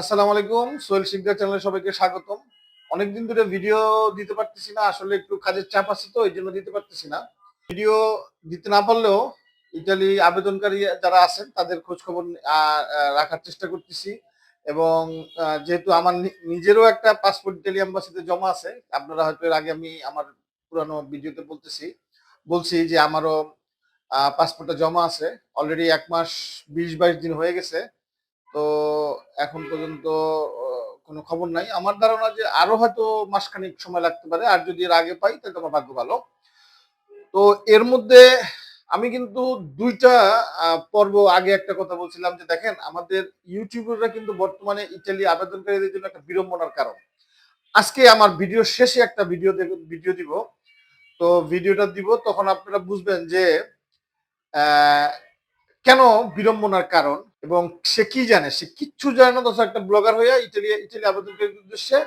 আসসালামু আলাইকুম, সোহেল শিকদার চ্যানেলে সবাইকে স্বাগতম। অনেকদিন ধরে ভিডিও দিতে পারতেছি না, আসলে একটু কাজের চাপ আছে তো এই জন্য দিতে পারতেছি না। ভিডিও দিতে না পারলেও ইটালি আবেদনকারী যারা আছেন, তাদের খোঁজ খবর রাখার চেষ্টা করতেছি। এবং যেহেতু আমার নিজেরও একটা পাসপোর্ট ইটালি এম্বাসিতে জমা আছে, আপনারা হয়তো এর আগে আমি আমার পুরানো ভিডিওতে বলতেছি, বলছি যে আমারও পাসপোর্টটা জমা আছে। অলরেডি এক মাস, বিশ বাইশ দিন হয়ে গেছে। তো এখন পর্যন্ত কোনো খবর নাই। আমার ধারণা যে আরও হয়তো মাসখানেক সময় লাগতে পারে, আর যদি এর আগে পাই, তাহলে আমার ভাগ্য ভালো। তো এর মধ্যে আমি কিন্তু দুইটা পর্ব আগে একটা কথা বলছিলাম যে দেখেন, আমাদের ইউটিউবাররা কিন্তু বর্তমানে ইটালি আবেদনকারীদের জন্য একটা বিড়ম্বনার কারণ। আজকে আমার ভিডিও শেষে একটা ভিডিও ভিডিও দিব। তো ভিডিওটা দিব, তখন আপনারা বুঝবেন যে কেন বিড়ম্বনার কারণ? এবং সে কি জানে? সে কিচ্ছু জানে না দশ একটা ব্লগার হয়ে ইটালি ইটালি আবেদনকারীর উদ্দেশ্যে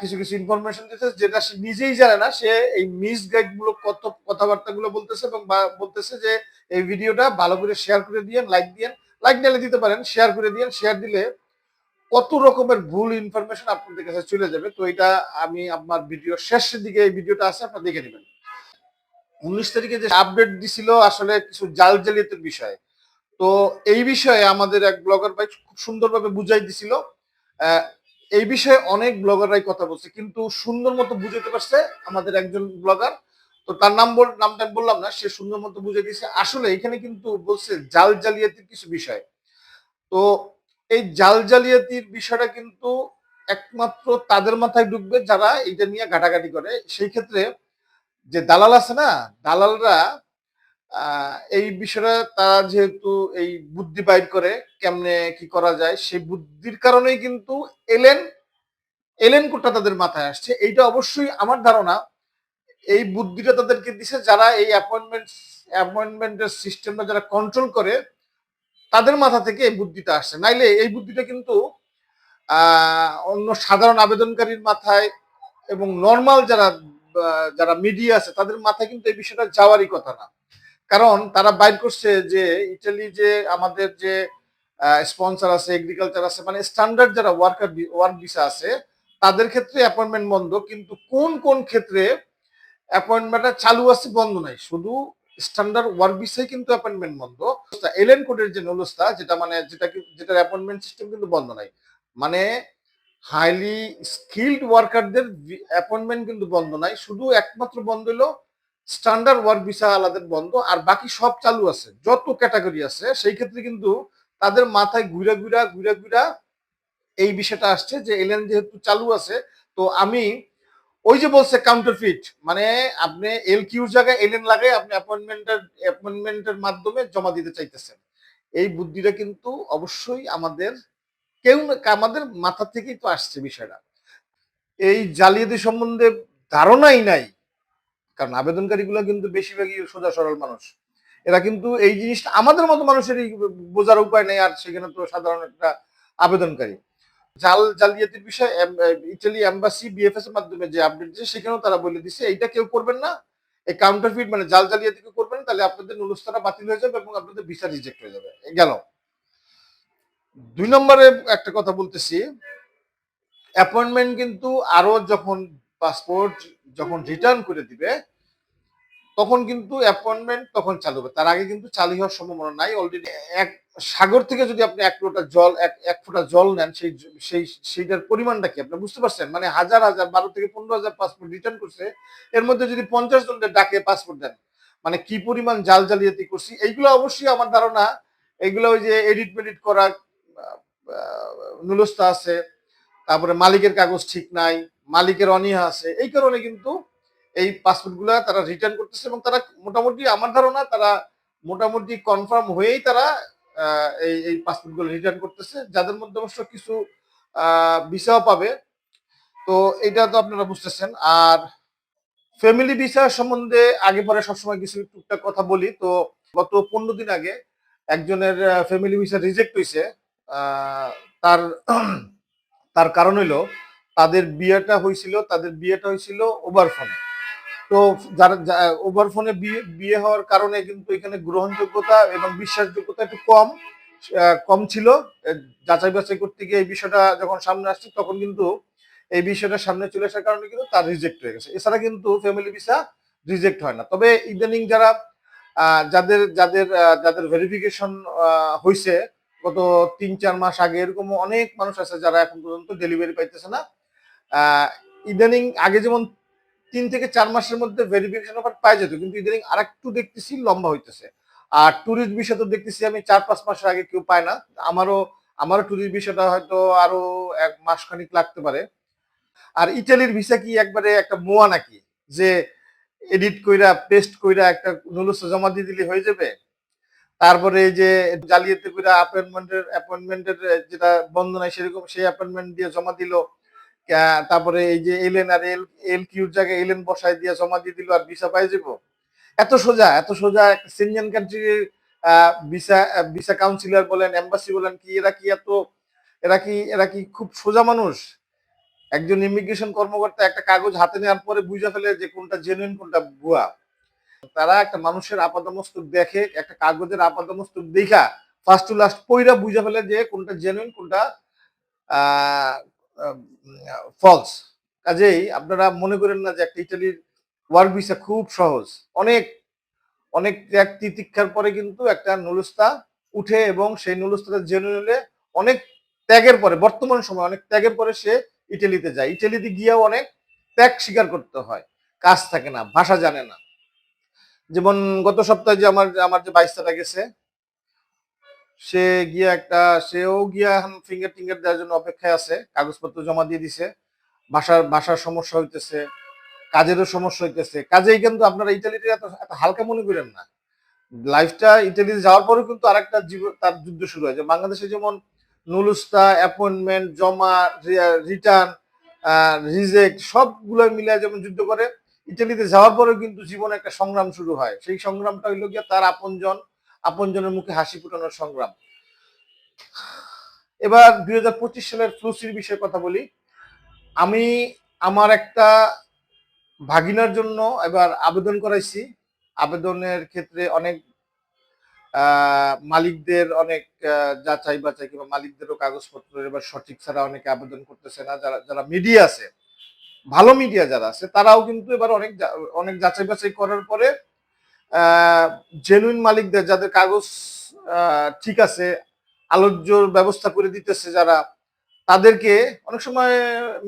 কিছু কিছু ইনফরমেশন দিতেছে যেটা সে নিজেই জানে না। সে এই মিস গাইডগুলো কত কথাবার্তা গুলো বলতেছে এবং বলতেছে যে এই ভিডিওটা ভালো করে শেয়ার করে দিয়েন লাইক দিয়েন। লাইক দিলে দিতে পারেন শেয়ার করে দিয়েন। শেয়ার দিলে কত রকমের ভুল ইনফরমেশন আপনাদের কাছে চলে যাবে। তো এটা আমি আমার ভিডিও শেষের দিকে এই ভিডিওটা আছে, আপনারা দেখে নেবেন। উনিশ তারিখে যে আপডেট দিছিল আসলে কিছু জাল জালিয়াতের বিষয়ে। তো এই বিষয়ে আমাদের এক ব্লগার ভাই খুব সুন্দরভাবে বুঝাই দিছিল। এই বিষয়ে অনেক ব্লগাররাই কথা বলছে, কিন্তু সুন্দর মতো বুঝাতে পারছে আমাদের একজন ব্লগার তো তার নাম বল, নামটা বললাম না, সে সুন্দর মতো বুঝে দিয়েছে। আসলে এখানে কিন্তু বলছে জাল জালিয়াতির কিছু বিষয়। তো এই জাল জালিয়াতির বিষয়টা কিন্তু একমাত্র তাদের মাথায় ঢুকবে যারা এটা নিয়ে ঘাটাঘাটি করে। সেই ক্ষেত্রে যে দালাল আছে না, দালালরা এই বিষয়টা তারা যেহেতু এই বুদ্ধি বাইর করে কেমনে কি করা যায়, সেই বুদ্ধির কারণেই কিন্তু এলেন এলেন কোটা তাদের মাথায় আসছে। এইটা অবশ্যই আমার ধারণা, এই বুদ্ধিটা তাদেরকে দিছে যারা এই অ্যাপয়েন্টমেন্ট অ্যাপয়েন্টমেন্টের সিস্টেমটা যারা কন্ট্রোল করে, তাদের মাথা থেকে এই বুদ্ধিটা আসছে। নাইলে এই বুদ্ধিটা কিন্তু অন্য সাধারণ আবেদনকারীর মাথায় এবং নর্মাল যারা যারা মিডিয়া আছে, তাদের মাথায় কিন্তু এই বিষয়টা যাওয়ারই কথা না। কারণ তারা বাইর করছে যে ইটালি যে আমাদের যে স্পন্সর আছে এগ্রিকালচার আছে মানে স্ট্যান্ডার্ড যারা ওয়ার্কার ওয়ার্ক ভিসা আছে, তাদের ক্ষেত্রে অ্যাপয়েন্টমেন্ট বন্ধ, কিন্তু কোন কোন ক্ষেত্রে অ্যাপয়েন্টমেন্টটা চালু আছে বন্ধ নাই। শুধু স্ট্যান্ডার্ড ওয়ার্ক ভিসায় কিন্তু অ্যাপয়েন্টমেন্ট বন্ধ। এলেন কোডের যে নলস্তা, যেটা মানে যেটা যেটার অ্যাপয়েন্টমেন্ট সিস্টেম কিন্তু বন্ধ নাই। মানে হাইলি স্কিল্ড ওয়ার্কারদের অ্যাপয়েন্টমেন্ট কিন্তু বন্ধ নাই। শুধু একমাত্র বন্ধ হলো স্ট্যান্ডার্ড ওয়ার্ক ভিসা আলাদের বন্ধ, আর বাকি সব চালু আছে, যত ক্যাটাগরি আছে, সেই ক্ষেত্রে কিন্তু তাদের মাথায় ঘুরা ঘুরা ঘুরা ঘুরা এই বিষয়টা আসছে যে এলএন যেহেতু চালু আছে, তো আমি ওই যে বলছে কাউন্টারফিট মানে আপনি এল কিউর জায়গায় এলএন লাগাই আপনি অ্যাপয়েন্টমেন্টের অ্যাপয়েন্টমেন্টের মাধ্যমে জমা দিতে চাইতেছেন। এই বুদ্ধিটা কিন্তু অবশ্যই আমাদের, কেউ আমাদের মাথা থেকেই তো আসছে বিষয়টা। এই জালিয়াতি সম্বন্ধে ধারণাই নাই। কারণ আবেদনকারীগুলো কিন্তু বেশিরভাগই সোজা সরল মানুষ। এরা কিন্তু এই জিনিসটা আমাদের মতো মানুষেরই বোঝার উপায় নেই, আর সেখানে তো সাধারণ একটা আবেদনকারী। জাল, জালিয়াতির বিষয়ে ইটালি এম্বাসি বিএফএস এর মাধ্যমে যে আপডেট দিচ্ছে সেখানেও তারা বলে দিচ্ছে এইটা কেউ করবেন না। এই কাউন্টারফিট মানে জাল জালিয়াতি কেউ করবেন, তাহলে আপনাদের নুলস্তারা বাতিল হয়ে যাবে এবং আপনাদের ভিসা রিজেক্ট হয়ে যাবে। গেল। দুই নম্বরে একটা কথা বলতেছি অ্যাপয়েন্টমেন্ট কিন্তু আরও যখন পাসপোর্ট যখন রিটার্ন করে দিবে, তখন কিন্তু অ্যাপয়েন্টমেন্ট তখন চালু হবে। তার আগে কিন্তু চালু হওয়ার সম্ভাবনা নাই। অলরেডি এক সাগর থেকে যদি আপনি এক লোটা জল, এক এক ফোঁটা জল নেন, সেই সেই, সেইটার পরিমাণটা কি? আপনি বুঝতে পারছেন? মানে হাজার হাজার, বারো থেকে পনেরো হাজার পাসপোর্ট রিটার্ন করছে। এর মধ্যে যদি পঞ্চাশ জনকে ডাকে পাসপোর্ট দেন মানে কি পরিমাণ জাল জালিয়াতি করছি, এইগুলো অবশ্যই আমার ধারণা, এইগুলো ওই যে এডিট মেডিট করা নুলস্তা আছে, তারপরে মালিকের কাগজ ঠিক নাই মালিকের অনীহা আছে, এই কারণে কিন্তু এই পাসপোর্টগুলা তারা রিটার্ন করতেছে এবং তারা মোটামুটি আমার ধারণা তারা মোটামুটি কনফার্ম হয়েই তারা এই এই পাসপোর্টগুলো রিটার্ন করতেছে, যাদের মধ্যে অবশ্য কিছু ভিসাও পাবে। তো এটা তো আপনারা বুঝতেছেন। আর ফ্যামিলি ভিসা সম্বন্ধে আগে পরে সবসময় কিছু টুকটাক কথা বলি। তো গত পনেরো দিন আগে একজনের ফ্যামিলি ভিসা রিজেক্ট হয়েছে তার তার কারণ হইল তাদের বিয়েটা হয়েছিল, তাদের বিয়েটা হয়েছিল ওভার ফোনে তো যারা ওভার ফোনে বিয়ে বিয়ে হওয়ার কারণে কিন্তু এখানে গ্রহণযোগ্যতা এবং বিশ্বাসযোগ্যতা একটু কম কম ছিল। যাচাই বাছাই করতে গিয়ে এই বিষয়টা যখন সামনে আসছে, তখন কিন্তু এই বিষয়টা সামনে চলে আসার কারণে কিন্তু তার রিজেক্ট হয়ে গেছে। এছাড়া কিন্তু ফ্যামিলি ভিসা রিজেক্ট হয় না। তবে ইদানিং যারা যাদের যাদের যাদের ভেরিফিকেশন হয়েছে গত তিন, চার মাস আগে এরকম অনেক মানুষ আছে যারা এখন পর্যন্ত ডেলিভারি পাইতেছে না। ইদানিং আগে যেমন তিন থেকে চার মাসের মধ্যে ভেরিফিকেশন অফার পাই যেত, কিন্তু ইদানিং আর একটু দেখতেছি লম্বা হইতেছে। আর ট্যুরিস্ট বিষয় তো দেখতেছি আমি চার পাঁচ মাসের আগে কেউ পায় না। আমারও আমারও ট্যুরিস্ট বিষয়টা হয়তো আরও এক মাস খানিক লাগতে পারে। আর ইটালির ভিসা কি একবারে একটা মোয়া নাকি? যে এডিট কইরা পেস্ট কইরা একটা নুলুস জমা দিয়ে দিলে হয়ে যাবে? তারপরে যে জালিয়াতি কইরা অ্যাপয়েন্টমেন্টের অ্যাপয়েন্টমেন্টের যেটা বন্ধ নাই সেরকম সেই অ্যাপয়েন্টমেন্ট দিয়ে জমা দিল। তারপরে এই যে এলেন আর এল এল কিউর জায়গায় এলেন বসায় দিয়ে জমা দিয়ে দিল আর ভিসা পাই যাব? এত সোজা এত সোজা সিনিয়ন কান্ট্রির ভিসা ভিসা কাউন্সিলর বলেন এম্বাসি বলেন, কি এরা কি এত, এরা কি এরা কি খুব সোজা মানুষ? একজন ইমিগ্রেশন কর্মকর্তা একটা কাগজ হাতে নেওয়ার পরে বুঝা ফেলে যে কোনটা জেনুইন কোনটা ভুয়া। তারা একটা মানুষের আপাদমস্তক দেখে, একটা কাগজের আপাদমস্তক দেখা ফার্স্ট টু লাস্ট পইরা বুঝা ফেলে যে কোনটা জেনুইন কোনটা ফলস কাজেই আপনারা মনে করেন না যে একটা ইটালির ওয়ার্ক ভিসা খুব সহজ। অনেক অনেক ত্যাগ তিতিক্ষার পরে কিন্তু একটা নুলুস্তা উঠে এবং সেই নুলুস্তাটা জেনুইন হলে অনেক ত্যাগের পরে, বর্তমান সময় অনেক ত্যাগের পরে সে ইটালিতে যায়। ইটালিতে গিয়েও অনেক ত্যাগ স্বীকার করতে হয়। কাজ থাকে না, ভাষা জানে না। যেমন গত সপ্তাহে যে আমার আমার যে বাইশটা গেছে সে গিয়া একটা, সেও গিয়া এখন ফিঙ্গার টিঙ্গার দেওয়ার জন্য অপেক্ষায় আছে, কাগজপত্র জমা দিয়ে দিছে ভাষার ভাষার সমস্যা হইতেছে, কাজেরও সমস্যা হইতেছে। কাজেই কিন্তু আপনারা ইটালিতে এত এত হালকা মনে করেন না। লাইফটা ইটালিতে যাওয়ার পরেও কিন্তু আরেকটা জীবন, তার যুদ্ধ শুরু হয়। যে বাংলাদেশে যেমন নুলুস্তা অ্যাপয়েন্টমেন্ট জমা রিটার্ন রিজেক্ট সবগুলো মিলে যেমন যুদ্ধ করে ইটালিতে যাওয়ার পরেও কিন্তু জীবনে একটা সংগ্রাম শুরু হয়। সেই সংগ্রামটা হইল গিয়া তার আপনজন আপনজনের মুখে হাসি ফুটানোর সংগ্রাম। এবার দুই হাজার পঁচিশ সালের ফ্লুসির বিষয়ে কথা বলি। আমি আমার একটা ভাগিনার জন্য এবার আবেদন করাইছি। আবেদনের ক্ষেত্রে অনেক মালিকদের অনেক যাচাই বাছাই কিংবা মালিকদেরও কাগজপত্র এবার সঠিক ছাড়া অনেকে আবেদন করতেছে না। যারা যারা মিডিয়া আছে, ভালো মিডিয়া যারা আছে, তারাও কিন্তু এবার অনেক অনেক যাচাই বাছাই করার পরে জেনুইন মালিকদের যাদের কাগজ ঠিক আছে, আলোচ্যর ব্যবস্থা করে দিতেছে যারা, তাদেরকে অনেক সময়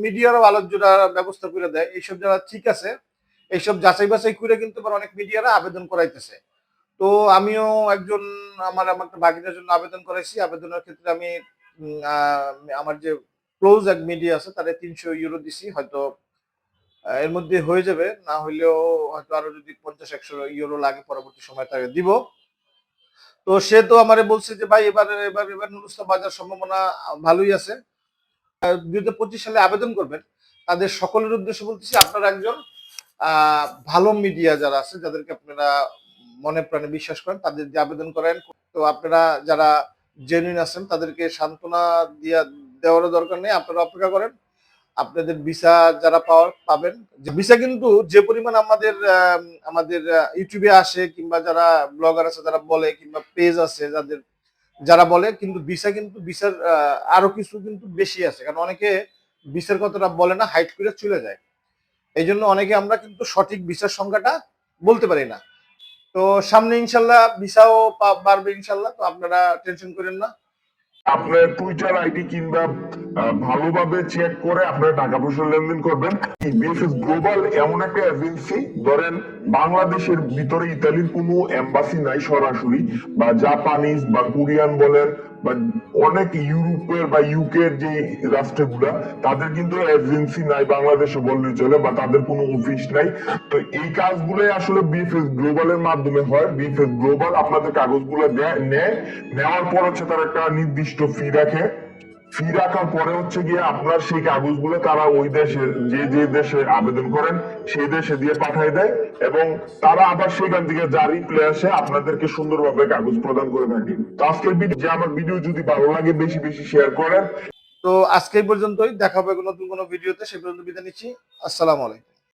মিডিয়ারও আলোচ্যরা ব্যবস্থা করে দেয়। এইসব যারা ঠিক আছে, এইসব যাচাই বাছাই করে কিন্তু অনেক মিডিয়ারা আবেদন করাইতেছে। তো আমিও একজন আমার আমার একটা বাগিনার জন্য আবেদন করাইছি। আবেদনের ক্ষেত্রে আমি আমার যে ক্লোজ এক মিডিয়া আছে তাদের তিনশো ইউরো দিছি। হয়তো এর মধ্যে হয়ে যাবে। না হইলেও হয়তো আরও যদি পঞ্চাশ, একশো ইউরো লাগে পরবর্তী সময় তাকে দিব। তো সে তো আমারে বলছে যে, ভাই, এবার এবার এবার নুরুস্তা বাজার সম্ভাবনা ভালোই আছে। দুই হাজার পঁচিশ সালে আবেদন করবেন, তাদের সকলের উদ্দেশ্যে বলতেছি, আপনারা একজন ভালো মিডিয়া যারা আছে, যাদেরকে আপনারা মনে প্রাণে বিশ্বাস করেন, তাদের দিয়ে আবেদন করেন। তো আপনারা যারা জেনুইন আছেন, তাদেরকে সান্ত্বনা দিয়া দেওয়ারও দরকার নেই, আপনারা অপেক্ষা করেন। আপনাদের ভিসা যারা পাওয়ার পাবেন ভিসা কিন্তু যে পরিমাণ আমাদের আমাদের ইউটিউবে আসে কিংবা যারা ব্লগার আছে, যারা বলে কিংবা পেজ আছে যাদের, যারা বলে, কিন্তু ভিসা কিন্তু ভিসার আরও কিছু কিন্তু বেশি আছে। কারণ অনেকে ভিসার কথাটা বলে না হাইট করে চলে যায়। এই জন্য অনেকে আমরা কিন্তু সঠিক ভিসার সংখ্যাটা বলতে পারি না। তো সামনে ইনশাল্লাহ ভিসাও বাড়বে ইনশাল্লাহ, তো আপনারা টেনশন করেন না। আপনার টুইটার আইডি কিংবা ভালোভাবে চেক করে আপনার টাকা পয়সা লেনদেন করবেন। বিএফএস গ্লোবাল এমন একটা এজেন্সি ধরেন বাংলাদেশের ভিতরে ইতালির কোনো এম্বাসি নাই সরাসরি, বা জাপানিজ বা কোরিয়ান বলেন বা অনেক ইউরোপের বা ইউকের যে রাষ্ট্রগুলা, তাদের কিন্তু এজেন্সি নাই বাংলাদেশে বললে চলে, বা তাদের কোনো অফিস নাই। তো এই কাজগুলোই আসলে বিএফএস গ্লোবালের মাধ্যমে হয়। বিএফএস গ্লোবাল আপনাদের কাগজগুলো নেয়। নেওয়ার পর হচ্ছে তার একটা নির্দিষ্ট ফি রাখে। ফি রাখার পরে হচ্ছে গিয়ে আপনার সেই কাগজগুলো তারা ওই দেশে, যে যে দেশে আবেদন করেন, সেই দেশে দিয়ে পাঠায় দেয় এবং তারা আবার সেখান থেকে জারি রিপ্লে আসে, আপনাদেরকে সুন্দরভাবে কাগজ প্রদান করে থাকে। তো আজকের ভিডিও, যে আমার ভিডিও যদি ভালো লাগে, বেশি বেশি শেয়ার করেন। তো আজকে পর্যন্তই, দেখা হবে নতুন কোনো ভিডিওতে, সে পর্যন্ত বিদায় নিচ্ছি। আসসালামু আলাইকুম।